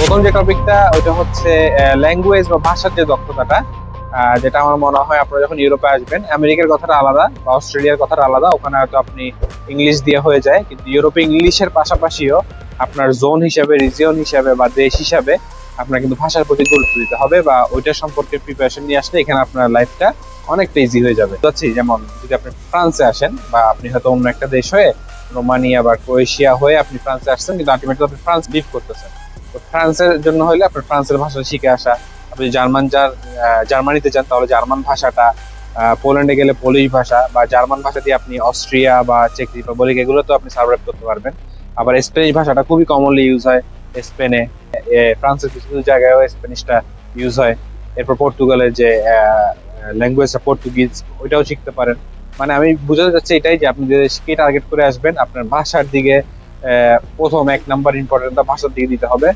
প্রথম যে টপিকটা ওইটা হচ্ছে ল্যাঙ্গুয়েজ বা ভাষার যে দক্ষতাটা যেটা আমার মনে হয় আপনারা যখন ইউরোপে আসবেন, আমেরিকার কথাটা আলাদা বা অস্ট্রেলিয়ার কথাটা আলাদা, ওখানে হয়তো আপনি ইংলিশ দিয়ে হয়ে যায়, কিন্তু ইউরোপে ইংলিশের পাশাপাশিও আপনার জোন হিসাবে রিজিয়ন হিসাবে বা দেশ হিসাবে আপনার কিন্তু ভাষার প্রতি গুরুত্ব দিতে হবে বা ওইটার সম্পর্কে প্রিপারেশন নিয়ে আসলে এখানে আপনার লাইফটা অনেকটা ইজি হয়ে যাবে। যাচ্ছি যেমন যদি আপনি ফ্রান্সে আসেন বা আপনি হয়তো অন্য একটা দেশ হয়ে, রোমানিয়া বা ক্রোয়েশিয়া হয়ে আপনি ফ্রান্সে আসছেন, কিন্তু আলটিমেটলি আপনি ফ্রান্স লিভ করতেছেন। ফ্রান্সের জন্য হলে আপনার ফ্রান্সের ভাষা শিখে আসা। আপনি জার্মান যার জার্মানিতে যান, তাহলে জার্মান ভাষাটা পোল্যান্ডে গেলে পোলিশ ভাষা বা জার্মান ভাষা দিয়ে আপনি অস্ট্রিয়া বা চেক রিপাবলিক এগুলো তো আপনি সার্ভাইভ করতে পারবেন। আবার স্প্যানিশ ভাষাটা খুবই কমনলি ইউজ হয় স্পেনে। ফ্রান্সের কিছু কিছু জায়গায়ও স্প্যানিশটা ইউজ হয়। এরপর পর্তুগালের যে ল্যাঙ্গুয়েজটা পর্তুগিজ, ওইটাও শিখতে পারেন। মানে আমি বোঝাতে চাচ্ছি এটাই যে আপনি যে দেশকে টার্গেট করে আসবেন, আপনার ভাষার দিকে প্রথম এক নাম্বার ইম্পর্টেন্টটা ভাষার দিকে দিতে হবে।